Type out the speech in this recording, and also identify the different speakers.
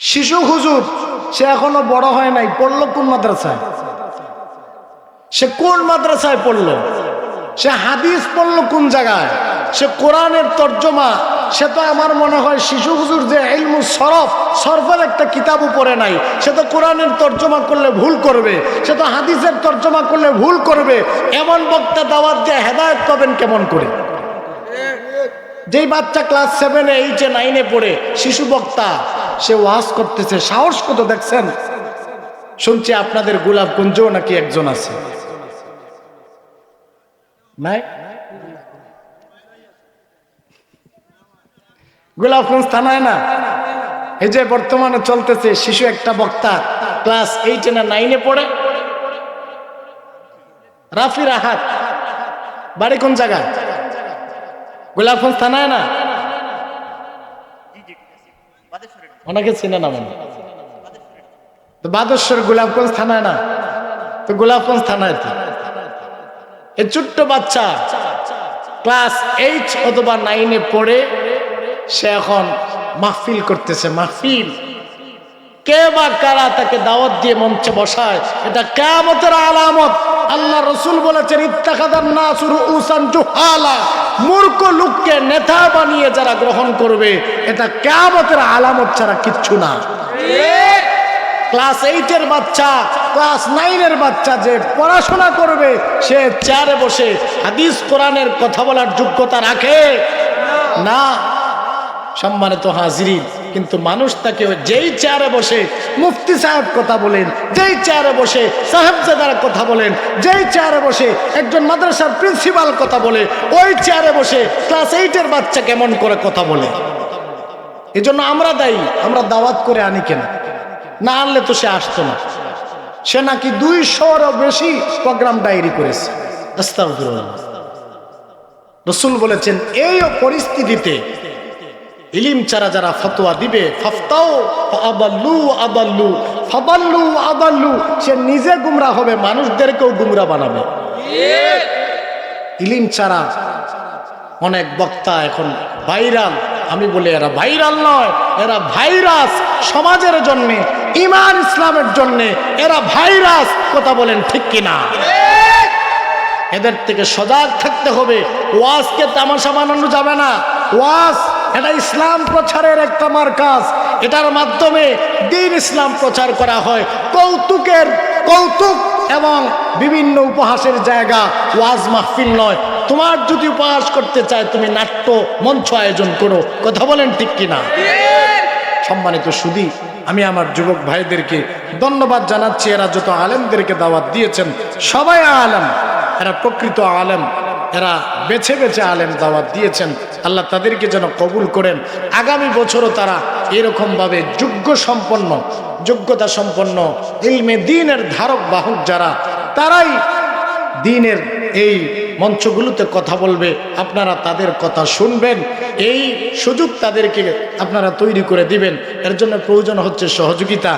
Speaker 1: শিশু হুজুর, সে এখনও বড় হয় নাই, পড়ল কোন মাদ্রাসায়? সে কোন মাদ্রাসায় পড়ল? সে হাদিস পড়ল কোন জায়গায়? সে কোরআনের তর্জমা, সে তো আমার মনে হয় শিশু হুজুর যে ইলমু সরফ, সরফের একটা কিতাবও পড়ে নাই। সে তো কোরআনের তর্জমা করলে ভুল করবে, সে তো হাদিসের তর্জমা করলে ভুল করবে। এমন বক্তা দাওয়াত যে হেদায়ত পাবেন কেমন করে? যেই বাচ্চা ক্লাস সেভেনে এইটে নাইনে পড়ে, শিশু বক্তা সে ওয়াজ করতেছে, সাহস কত দেখছেন? শুনছি আপনাদের গোলাপগঞ্জও নাকি একজন আছে। নাই? গোলাপগঞ্জ থানায় না? এই যে বর্তমানে চলতেছে, শিশু একটা বক্তা, ক্লাস এইটে না নাইনে পড়ে। রাফি রাহাত, বাড়ি কোন জায়গায়? গোলাপগঞ্জ থানায় না? ওনাকে চিনে না মনে তো বাদশ্বর গোলাপগঞ্জ থানায় না? তো গোলাপগঞ্জ থানায় তো। এই ছোট্ট বাচ্চা ক্লাস এইট অথবা নাইনে পড়ে সে এখন মাহফিল করতেছে, মাহফিল। কে বা কারা তাকে দাওয়াত দিয়ে মঞ্চে বসায়? এটা কেমতের আলামত। আল্লাহ রসুল বলেছেন ইত্তাখাদার নাসুর উসান জুহালা। মূর্খ লোককে নেতা বানিয়ে যারা গ্রহণ করবে, এটা কেমতের আলামত ছাড়া কিচ্ছু না। ক্লাস এইটের বাচ্চা, ক্লাস নাইনের বাচ্চা যে পড়াশোনা করবে, সে চেয়ারে বসে হাদিস, কোরআনের কথা বলার যোগ্যতা রাখে। না, সম্মানিত হাজিরিন কিন্তু মানুষ তাকে যেই চেয়ারে বসে মুফতি সাহেব কথা বলেন, যেই চেয়ারে বসে সাহেবজাদার কথা বলেন, যেই চেয়ারে বসে একজন মাদ্রাসার প্রিন্সিপাল কথা বলে, ওই চেয়ারে বসে ক্লাস এইটের বাচ্চা কেমন করে কথা বলে? এই জন্য আমরা দায়ী, আমরা দাওয়াত করে আনি কেন? না আনলে তো সে আসতো না। সে নাকি দুইশোরও বেশি প্রোগ্রাম ডায়েরি করেছে। রসুল বলেছেন, এই পরিস্থিতিতে ইলিম ছাড়া যারা ফতোয়া দিবে, ফাফতাও আবাল্লু আবাল্লু ফাবাল্লু আবাল্লু সে নিজে গুমরা হবে, মানুষদেরকেও গুমরা বানাবে। ইলিম ছাড়া অনেক বক্তা এখন ভাইরাল। আমি বলি, এরা ভাইরাল নয়, এরা ভাইরাস সমাজের জন্যে ইমান ইসলামের জন্যে, এরা ভাইরাস। কথা বলেন ঠিক কিনা? এদের থেকে সজাগ থাকতে হবে। ওয়াজকে তামাশা বানানো যাবে না। ওয়াজ এটা ইসলাম প্রচারের একটা মার্কাজ। এটার মাধ্যমে দিন ইসলাম প্রচার করা হয়। কৌতুকের কৌতুক এবং বিভিন্ন উপহাসের জায়গা ওয়াজ মাহফিল নয়। তোমার যদি উপহাস করতে চায়, তুমি নাট্য মঞ্চ আয়োজন করো। কথা বলেন ঠিক কিনা? সম্মানিত সুদী আমি আমার যুবক ভাইদেরকে ধন্যবাদ জানাচ্ছি। এরা যত আলেমদেরকে দাওয়াত দিয়েছেন, সবাই আলেম। এরা প্রকৃত আলেম। এরা বেছে বেছে আলেম দাওয়াত দিয়েছেন। আল্লাহ তাদেরকে যেন কবুল করেন। আগামী বছরও তারা এরকমভাবে যোগ্য সম্পন্ন, যোগ্যতা সম্পন্ন, ইলমে দিনের ধারক বাহক যারা, তারাই দিনের এই মঞ্চগুলোতে কথা বলবে, আপনারা তাদের কথা শুনবেন। এই সুযোগ তাদেরকে আপনারা তৈরি করে দিবেন। এর জন্য প্রয়োজন হচ্ছে সহযোগিতা।